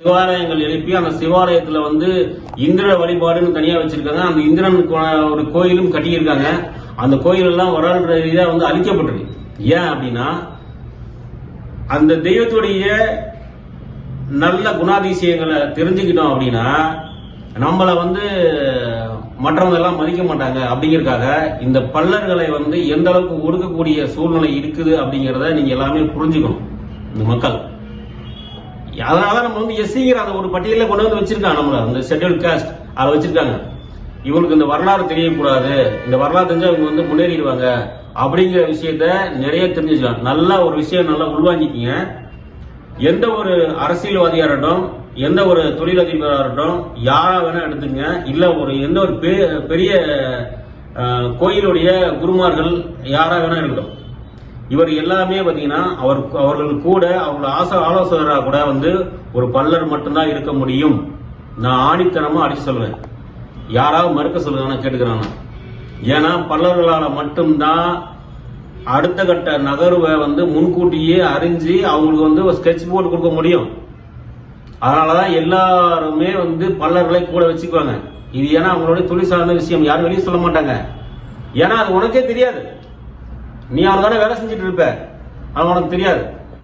சிவாலயங்கள் எழுப்பி அந்த சிவாலயத்துல வந்து இந்திர வழிபாடுன்னு தனியா வச்சிருக்காங்க. அந்த இந்திரனுக்கு ஒரு கோயிலும் கட்டியிருக்காங்க. அந்த கோயில் எல்லாம் வரலாற்று ரீதியா வந்து அழிக்கப்பட்டிருக்கு. ஏன் அப்படின்னா அந்த தெய்வத்துடைய நல்ல குணாதிசயங்களை தெரிஞ்சுக்கிட்டோம் அப்படின்னா நம்மளை வந்து மற்றவங்க எல்லாம் மதிக்க மாட்டாங்க அப்படிங்கிறதுக்காக இந்த பல்லர்களை வந்து எந்த அளவுக்கு ஒடுக்கக்கூடிய சூழ்நிலை இருக்குது அப்படிங்கிறத நீங்க எல்லாமே புரிஞ்சுக்கணும் இந்த மக்கள். அதனால நம்ம வந்து எஸ்சிங்கிற அந்த ஒரு பட்டியலில் கொண்டு வந்து வச்சிருக்காங்க. நம்மள அந்த ஷெட்யூல் காஸ்ட் அதை வச்சிருக்காங்க. இவங்களுக்கு இந்த வரலாறு தெரியக்கூடாது. இந்த வரலாறு தெரிஞ்சா இவங்க வந்து முன்னேறிடுவாங்க. அப்படிங்கிற விஷயத்த நிறைய தெரிஞ்சுக்கலாம். நல்ல ஒரு விஷயம் நல்லா உள்வாங்கிக்கிங்க. எந்த ஒரு அரசியல்வாதியாக இருக்கட்டும் எந்த ஒரு தொழிலதிபராக இருக்கட்டும் யாராக வேணா எடுத்துங்க. இல்லை ஒரு எந்த ஒரு பெரிய கோயிலுடைய குருமார்கள் யாராக வேணா இருக்கட்டும். இவர் எல்லாமே பாத்தீங்கன்னா அவர் அவர்கள் கூட அவங்கள ஆசை ஆலோசகராக கூட வந்து ஒரு பல்லர் மட்டும்தான் இருக்க முடியும். நான் ஆணித்தனமா அடிச்சு சொல்லுவேன் யாராவது மறுக்க சொல்லுங்க நான் ஏன்னா பல்லவர்களால் மட்டும்தான் அடுத்த கட்ட நகர்வை வந்து முன்கூட்டியே அறிஞ்சு அவங்களுக்கு வந்து ஒரு ஸ்கெட்ச் போர்டு கொடுக்க முடியும். அதனாலதான் எல்லாருமே வந்து பல்லர்களை கூட வச்சுக்குவாங்க. இது ஏன்னா அவங்களுடைய தொழில் சார்ந்த விஷயம். யாரும் வெளியே சொல்ல மாட்டாங்க. ஏன்னா அது உனக்கே தெரியாது. நீ அவனுக்கான வேலை செஞ்சுட்டு இருப்ப? ஆனால் உனக்கு தெரியாது.